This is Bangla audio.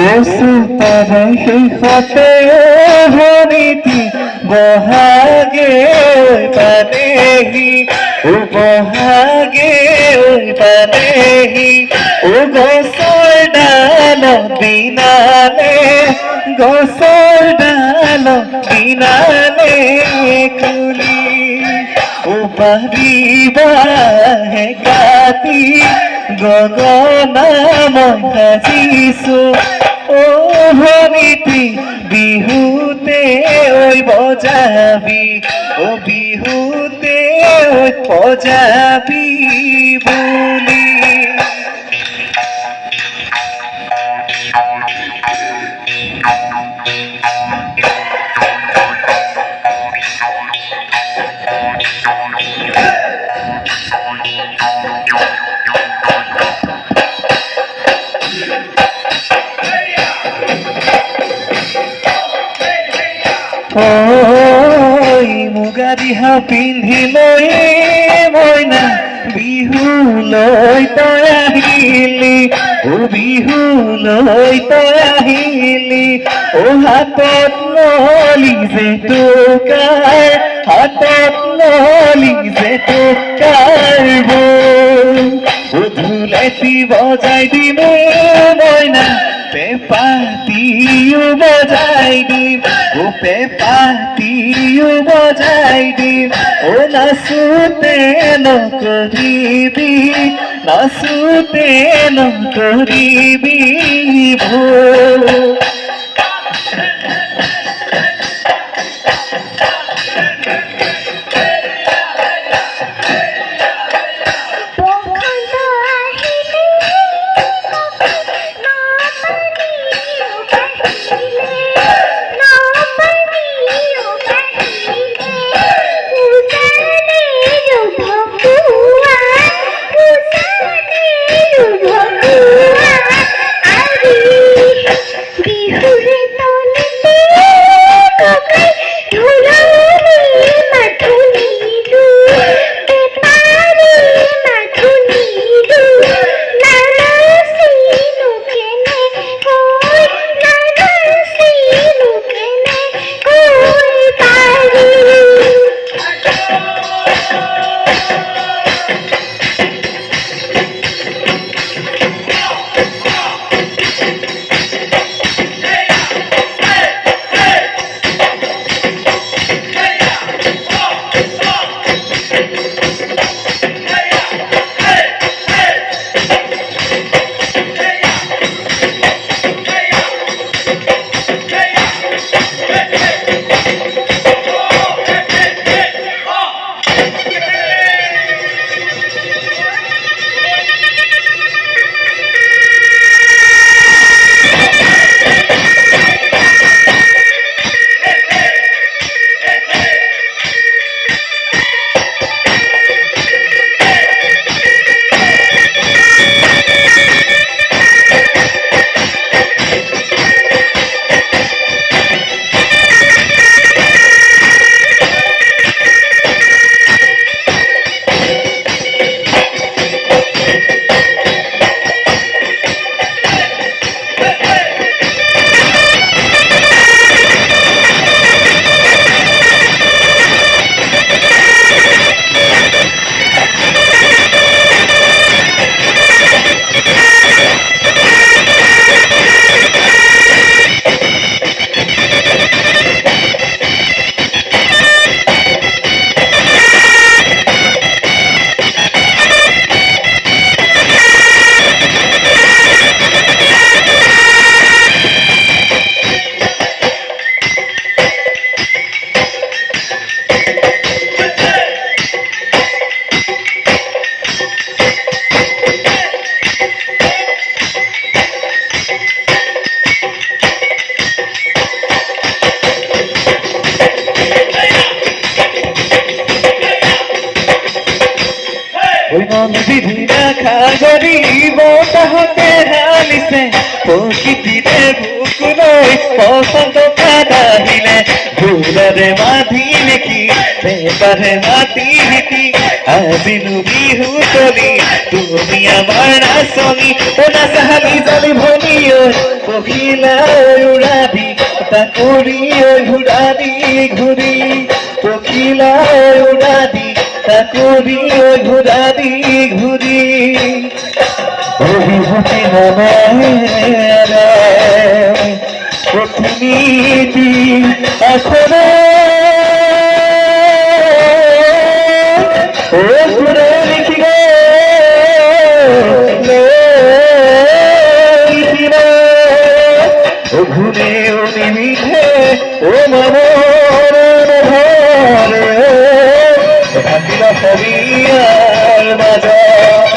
পশুপৰহি সতে ভৰিতি বহাগে পানেহি ও বহাগে ও গছৰ ডাল ডাল দিনালে খুলি ও পাৰিবাহে কাটি গগনা মই সাজিছো ও ভনিতি বিহুতে ঐ বজাবি ও বিহুতে ঐ বজাবি বুলি। ঐ মুগা দিহা পিন্ধি লৈ মইনা বিহুলৈ তই আহিলি ও বিহুলৈ তই আহিলি ও হাতত ললি যে তোকাৰ হাতত ললি যে তোকাৰ ও ধুলেটি বজাই দিম মইনা পেপাতিও বজাই দিম ও পেপাতিও বজাই দিম। ও নাচোতে নকৰিবি নাচোতে নকৰিবি ভুল সাগৰী বতাহতে ঢালিছে প্ৰকৃতিৰে বুক লৈ বসন্ত কাঢ়িলে ফুলৰে মাধি নেকি পেপাৰে মাতি নেকি আজিনো বিহু তলি তুমি আমাৰ নাচনী, ও নাচাহাবি জানি ভনী ঐ পখিলা উৰাবি তাকৰি ঐ ঘূৰাবি ঘূৰি পখিলা উৰাবি তাকৰি ঐ ঘূৰাবি ঘূৰি আসরে ও ঘুরে ও ঘুরে ও ঘরে থাকিল সবিয়ার বাজার